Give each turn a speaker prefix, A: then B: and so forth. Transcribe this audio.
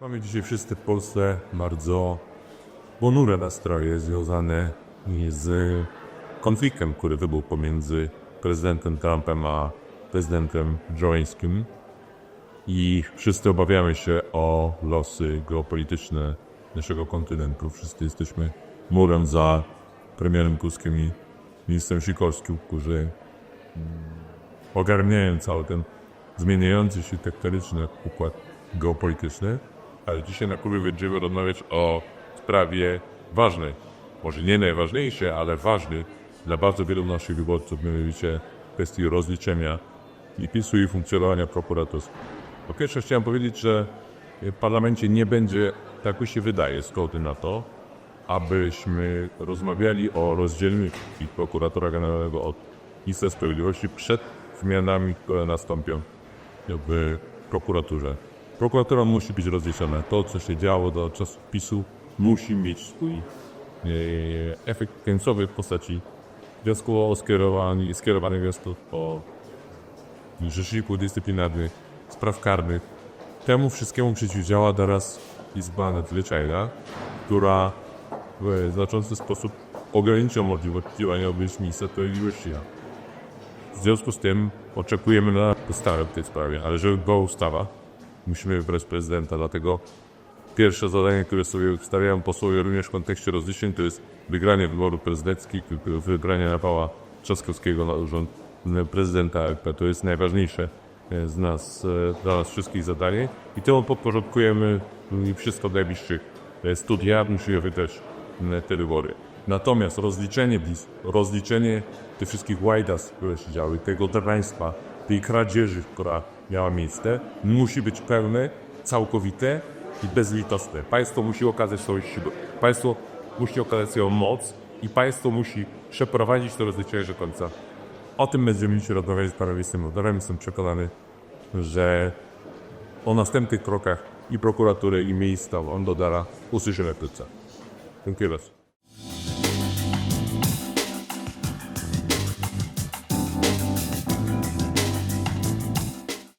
A: Mamy dzisiaj wszyscy w Polsce bardzo ponure nastroje związane z konfliktem, który wybuchł pomiędzy prezydentem Trumpem a prezydentem Joe'ńskim. I wszyscy obawiamy się o losy geopolityczne naszego kontynentu. Wszyscy jesteśmy murem za premierem Tuskiem i ministrem Sikorskim, którzy ogarniają cały ten zmieniający się tektoryczny układ geopolityczny, ale dzisiaj na klubie będziemy rozmawiać o sprawie ważnej, może nie najważniejszej, ale ważnej dla bardzo wielu naszych wyborców, mianowicie kwestii rozliczenia i PiSu i funkcjonowania prokuratorstwa. Po pierwsze chciałem powiedzieć, że w parlamencie nie będzie, tak mi się wydaje, zgody na to, abyśmy rozmawiali o rozdzieleniu prokuratora generalnego od ministra sprawiedliwości przed zmianami, które nastąpią w prokuraturze. Prokuratura musi być rozliczona. To, co się działo do czasu PiSu, musi mieć swój e, efekt końcowy w postaci wniosku o skierowanie, skierowanych wniosków o rzeczniku dyscyplinarnych, spraw karnych. Temu wszystkiemu przeciwdziała teraz Izba Nadzwyczajna, która w znaczący sposób ogranicza możliwość działania obecnie ministra sprawiedliwości. W związku z tym oczekujemy na postawę w tej sprawie, ale żeby była ustawa, musimy wybrać prezydenta, dlatego pierwsze zadanie, które sobie stawiają posłowie również w kontekście rozliczeń, to jest wygranie wyborów prezydenckich, wygranie Rafała Trzaskowskiego na urząd prezydenta RP. To jest najważniejsze e, z nas, e, dla nas wszystkich zadanie i temu podporządkujemy i wszystko w najbliższych e, studiach, musimy m, te wybory. Natomiast rozliczenie, rozliczenie tych wszystkich łajdas, które się działy, tego draństwa, tej kradzieży, która miała miejsce, musi być pełne, całkowite i bezlitosne. Państwo musi okazać swoją siłę. Państwo musi okazać swoją moc i państwo musi przeprowadzić to rozliczenie do końca. O tym będziemy dzisiaj rozmawiać z panem wiceministrem. Jestem przekonany, że o następnych krokach i prokuratury, i miejsca on dodara usłyszymy wkrótce. Dziękuję bardzo.